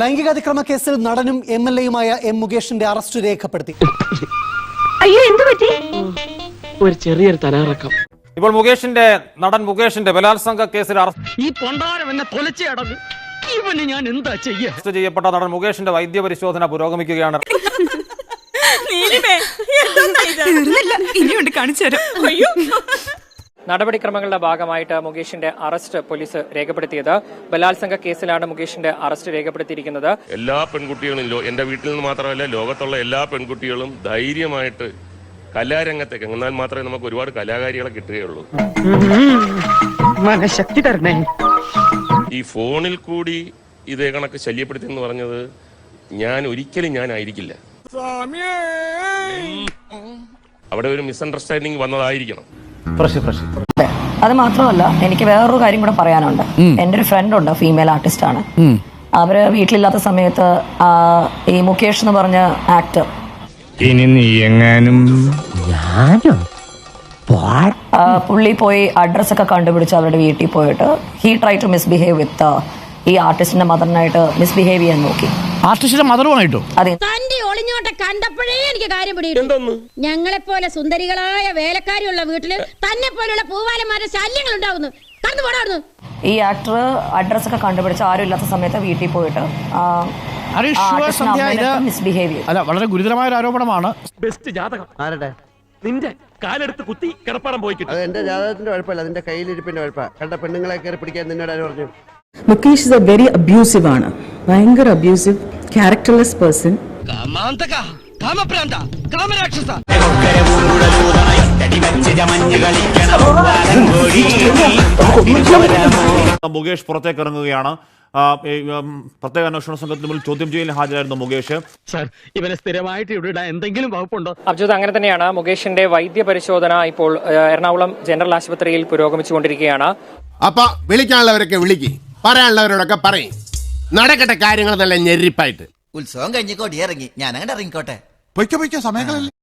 ലൈംഗികാതിക്രമ കേസിൽ നടനും M L എയുമായ എം മുകേഷിന്റെ അറസ്റ്റ് രേഖപ്പെടുത്തി. അയ്യോ എന്തു പറ്റി? ഒരു ചെറിയൊരു തലകറക്കം. ഇപ്പോൾ മുകേഷിന്റെ നടൻ മുകേഷിന്റെ ബലാത്സംഗ കേസിൽ ഈ കൊണ്ടാരം എന്നെ ഇവന് ഞാൻ എന്താ ചെയ്യാ? അറസ്റ്റ് ചെയ്യപ്പെട്ട നടൻ മുകേഷിന്റെ വൈദ്യ പരിശോധന പുരോഗമിക്കുകയാണ് ഇനിയുണ്ട് കാണിച്ചു തരാം. അയ്യോ. നടപടിക്രമങ്ങളുടെ ഭാഗമായിട്ട് മുകേഷിന്റെ അറസ്റ്റ് പോലീസ് രേഖപ്പെടുത്തിയത്. ബലാത്സംഗ കേസിലാണ് മുകേഷിന്റെ അറസ്റ്റ് രേഖപ്പെടുത്തിയിരിക്കുന്നത്. എല്ലാ പെൺകുട്ടികളും എന്റെ എന്റെ വീട്ടിൽ നിന്ന് മാത്രമല്ല ലോകത്തുള്ള എല്ലാ പെൺകുട്ടികളും ധൈര്യമായിട്ട് കലാരംഗത്തേക്ക് എന്നാൽ മാത്രമേ നമുക്ക് ഒരുപാട് കലാകാരികളെ കിട്ടുകയുള്ളൂ. മനഃശക്തി തരണേ. ഈ ഫോണിൽ കൂടി ഇതേ കണക്ക് ശല്യപ്പെടുത്തി എന്ന് പറഞ്ഞത് ഞാൻ ഒരിക്കലും ഞാൻ ആയിരിക്കില്ല. അവിടെ ഒരു മിസ്അണ്ടർസ്റ്റാൻഡിങ് വന്നതായിരിക്കണം. അത് മാത്രമല്ല എനിക്ക് വേറൊരു കാര്യം കൂടെ പറയാനുണ്ട്. എന്റെ ഒരു ഫ്രണ്ട് ഉണ്ട് ഫീമെയിൽ ആർട്ടിസ്റ്റ് ആണ്. അവർ വീട്ടിലില്ലാത്ത സമയത്ത് ആ, ഈ മുകേഷ് എന്ന് പറഞ്ഞ ആക്ടർ ഇനി നീ എങ്ങാനും പുള്ളി പോയി അഡ്രസ് ഒക്കെ കണ്ടുപിടിച്ച് അവരുടെ വീട്ടിൽ പോയിട്ട് he try to misbehave with ഈ ആർട്ടിസ്റ്റിന്റെ മദറിനായിട്ട് മിസ്ബിഹേവ് ചെയ്യാൻ നോക്കി. ആർട്ടിസ്റ്റിന്റെ മദറുമായിട്ടോ അതെ. കണ്ടപ്പോഴേ എനിക്ക് കാര്യം പിടിയിട്ടു ഞങ്ങളെ പോലെ സുന്ദരികളായ വേലക്കാരിയുള്ള വീട്ടിൽ തന്നെ പോലുള്ള പൂവാലന്മാരുടെ ശല്യങ്ങൾ ഉണ്ടാവുന്നു കടന്നു പോടാവുന്നു ഈ ആക്ടർ അഡ്രസ് ഒക്കെ കണ്ടുപിടിച്ച് ആരും ഇല്ലാത്ത സമയത്ത് വീട്ടിൽ പോയിട്ട് അല്ല വളരെ ഗുരുതരമായ ഒരു ആരോപണമാണ്. ബെസ്റ്റ് ജാതകം. ആരുടെ? നിന്റെ കാലെടുത്ത് കുത്തി കിടപ്പാടം പോയി കിട്ടും. എന്റെ ജാതകത്തിന്റെ കുഴപ്പമില്ല അതിന്റെ കയ്യിലിരിപ്പിന്റെ കുഴപ്പമാണ് കണ്ട പെണ്ണുങ്ങളെ കയറി പിടിക്കാൻ നിന്നോട് ആര് പറഞ്ഞു? Mukesh is a very abusive ആണ്. ഭയങ്കര അബ്യൂസീവ് ക്യാരക്ടർലെസ് പേഴ്സൺ കാമരാക്ഷസ. മുകേഷ് പുറത്തേക്ക് ഇറങ്ങുകയാണ്. പ്രത്യേക അന്വേഷണ സംഘത്തിന് മുന്നിൽ ചോദ്യം ചെയ്യലിന് ഹാജരായിരുന്നു മുകേഷ്. സർ ഇവനെ സ്ഥിരമായിട്ട് ഇവിടെ ഇടാൻ എന്തെങ്കിലും വകുപ്പുണ്ടോ? അബ്ജുദ് അങ്ങനെ തന്നെയാണ്. മുകേഷിന്റെ വൈദ്യ പരിശോധന ഇപ്പോൾ എറണാകുളം ജനറൽ ആശുപത്രിയിൽ പുരോഗമിച്ചുകൊണ്ടിരിക്കുകയാണ്. അപ്പൊ വിളിക്കാനുള്ളവരൊക്കെ വിളിക്കും. പറയാനുള്ളവരോടൊക്കെ പറയും. നടക്കട്ടെ കാര്യങ്ങൾ നല്ല ഞെരിപ്പായിട്ട്. ഉത്സവം കഴിഞ്ഞിക്കോട്ടി ഇറങ്ങി. ഞാൻ അങ്ങനെ ഇറങ്ങിക്കോട്ടെ. പൊയ്ക്കോ പൊയ്ക്കോ. സമയങ്ങളല്ലേ.